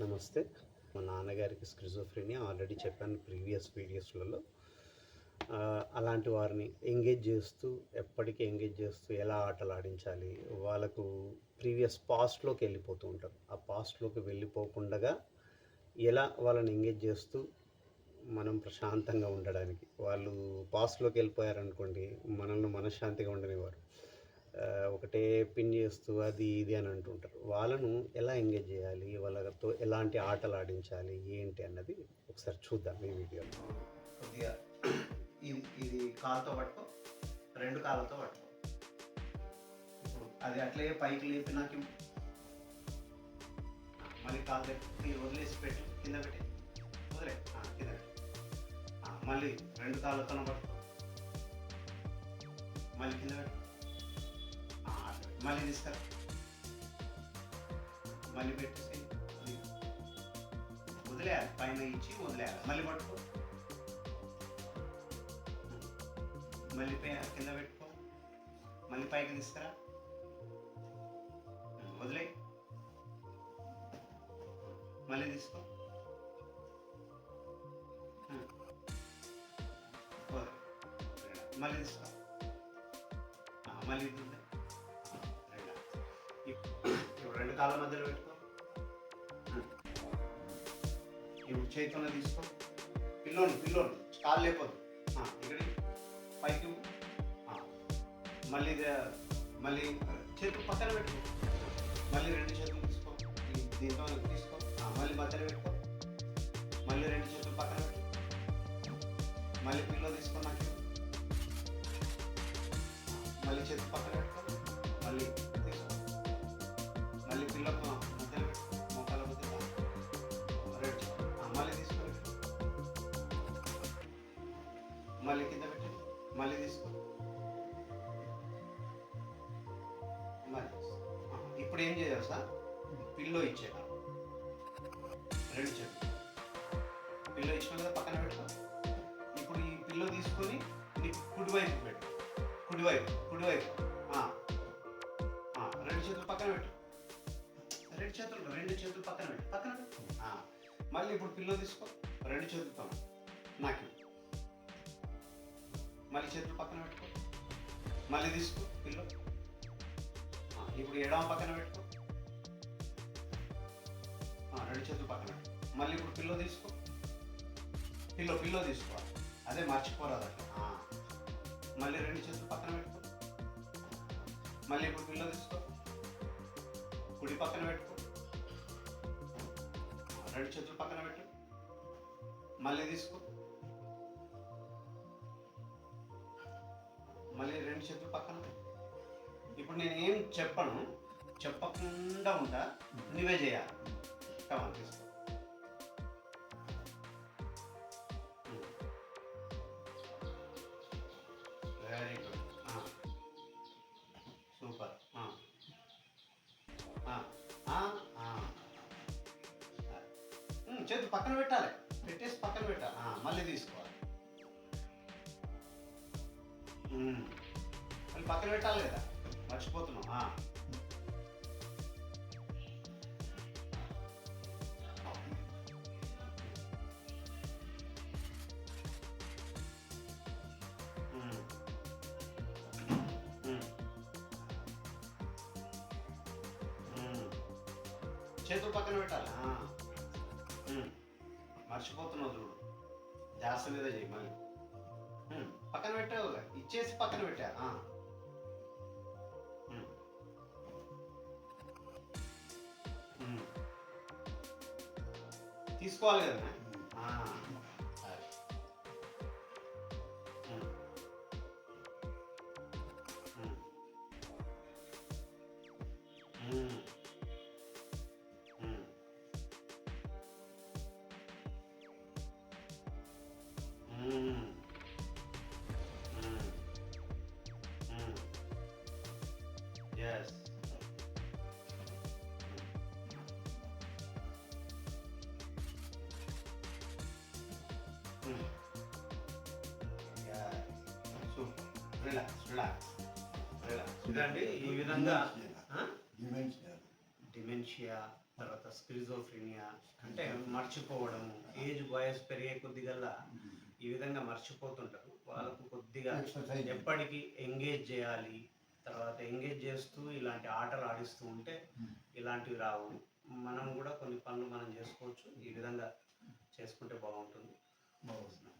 నమస్తే. మా నాన్నగారికి స్క్రిజోఫ్రెనియా. ఆల్రెడీ చెప్పాను ప్రీవియస్ వీడియోస్లలో. అలాంటి వారిని ఎంగేజ్ చేస్తూ ఎప్పటికీ ఎంగేజ్ చేస్తూ ఎలా ఆటలు ఆడించాలి వాళ్ళకు ప్రీవియస్ పాస్ట్లోకి వెళ్ళిపోతూ ఉంటారు ఆ పాస్ట్లోకి వెళ్ళిపోకుండా ఎలా వాళ్ళని ఎంగేజ్ చేస్తూ మనం ప్రశాంతంగా ఉండడానికి. వాళ్ళు పాస్ట్లోకి వెళ్ళిపోయారనుకోండి మనల్ని మనశ్శాంతిగా ఉండనివారు ఒకటే పిన్ చేస్తూ అది ఇది అని అంటుంటారు. వాళ్ళను ఎలా ఎంగేజ్ చేయాలి? వాళ్ళతో ఎలాంటి ఆటలు ఆడించాలి? ఏంటి అన్నది ఒకసారి చూద్దాం ఈ వీడియోలో కొద్దిగా ఇది కాలుతో పట్టుకో రెండు కాళ్ళతో పట్టుకో. ఇప్పుడు అది అట్లే పైకి లేపి నాకు మళ్ళీ కాలు తెప్పి వదిలేసి పెట్టి కింద పెట్టి. వదిలే. కింద మళ్ళీ రెండు కాళ్ళతో పట్టుకో. మళ్ళీ కింద పెట్టు. మళ్ళీ తీసుకురా మళ్ళీ పెట్టేసి వదిలేయాలి పైన ఇచ్చి వదిలేయాలి. మళ్ళీ పట్టుకో. మళ్ళీ పై కింద పెట్టుకో. మళ్ళీ పైకి తీసుకురా. వదిలే. మళ్ళీ తీసుకో. మళ్ళీ తీసుకో. మళ్ళీ ఇది కాళ్ళ మధ్యలో పెట్టుకో. ఇప్పుడు చేతిలో తీసుకో. పిల్లోని పిల్లోని కాళ్ళు లేకపోదు ఆ, ఇక్కడ పైకి మళ్ళీ మళ్ళీ చేతులు పక్కన పెట్టుకో. మళ్ళీ రెండు చేతులు తీసుకో. దీంతో తీసుకో. మళ్ళీ మధ్యలో పెట్టుకో. మళ్ళీ రెండు చేతులు పక్కన పెట్టుకో. మళ్ళీ పిల్లో తీసుకో నాకు. మళ్ళీ చేతులు పక్కన పెట్టుకో. మళ్ళీ మళ్ళీ కింద పెట్టి. మళ్ళీ తీసుకో. మళ్ళీ ఇప్పుడు ఏం చేయాలి సార్? పిల్లో ఇచ్చేదా రెండు చెప్పు పిల్లో ఇచ్చిన కదా పక్కన పెడతా. ఇప్పుడు ఈ పిల్లో తీసుకొని నీ కుడివైపు పెట్టు. కుడివైపు కుడివైపు. రెండు చేతులు పక్కన పెట్టు. రెండు చేతులు రెండు చేతులు పక్కన పెట్టు. పక్కన పెట్టు. మళ్ళీ ఇప్పుడు పిల్లో తీసుకో. రెండు చేతులతో నాకు మళ్ళీ చేతులు పక్కన పెట్టుకో. మళ్ళీ తీసుకో పిల్లో. ఇప్పుడు ఎడమ పక్కన పెట్టుకో. రెండు చేతులు పక్కన పెట్టుకో. మళ్ళీ ఇప్పుడు పిల్లో తీసుకో. పిల్లో పిల్లో తీసుకో. అదే మర్చిపోరాదు అట్లా. మళ్ళీ రెండు చేతులు పక్కన పెట్టుకో. మళ్ళీ ఇప్పుడు పిల్లో తీసుకో. కుడి పక్కన పెట్టుకో. రెండు చేతులు పక్కన పెట్టు. మళ్ళీ తీసుకో. మళ్ళీ రెండు చేతులు పక్కన. ఇప్పుడు నేను ఏం చెప్పను చెప్పకుండా ఉంటా నువ్వే చేయాలి. కమా తీసుకో వెరీ గుడ్ సూపర్ చేతి పక్కన పెట్టాలి. పెట్టేసి పక్కన పెట్టాలి. Ah, మళ్ళీ తీసుకోవాలి. మళ్ళీ పక్కన పెట్టాలి కదా. మర్చిపోతున్నాం. చేతులు పక్కన పెట్టాలి. మర్చిపోతున్నావు చూడు. జాస్తి మీద చేయి మళ్ళీ. పక్కన పెట్టావు ఇచ్చేసి పక్కన పెట్టా. ఉమ్. ఉమ్. తీసుకోవాలి కదా. ఆ, Yes. Mm. Yeah. Super. Relax, relax. Relax. ఇదండి ఈ విధంగా డిమెన్షియా డిమెన్షియా తర్వాత స్క్రిజోఫ్రీనియా అంటే మర్చిపోవడము ఏజ్ వయసు పెరిగే కొద్దిగల్లా ఈ విధంగా మర్చిపోతుంటారు వాళ్ళకు కొద్దిగా ఎప్పటికీ ఎంగేజ్ చేయాలి తర్వాత ఎంగేజ్ చేస్తూ ఇలాంటి ఆటలు ఆడిస్తూ ఉంటే ఇలాంటివి రావు. మనం కూడా కొన్ని పనులు మనం చేసుకోవచ్చు. ఈ విధంగా చేసుకుంటే బాగుంటుంది. బాగుంది.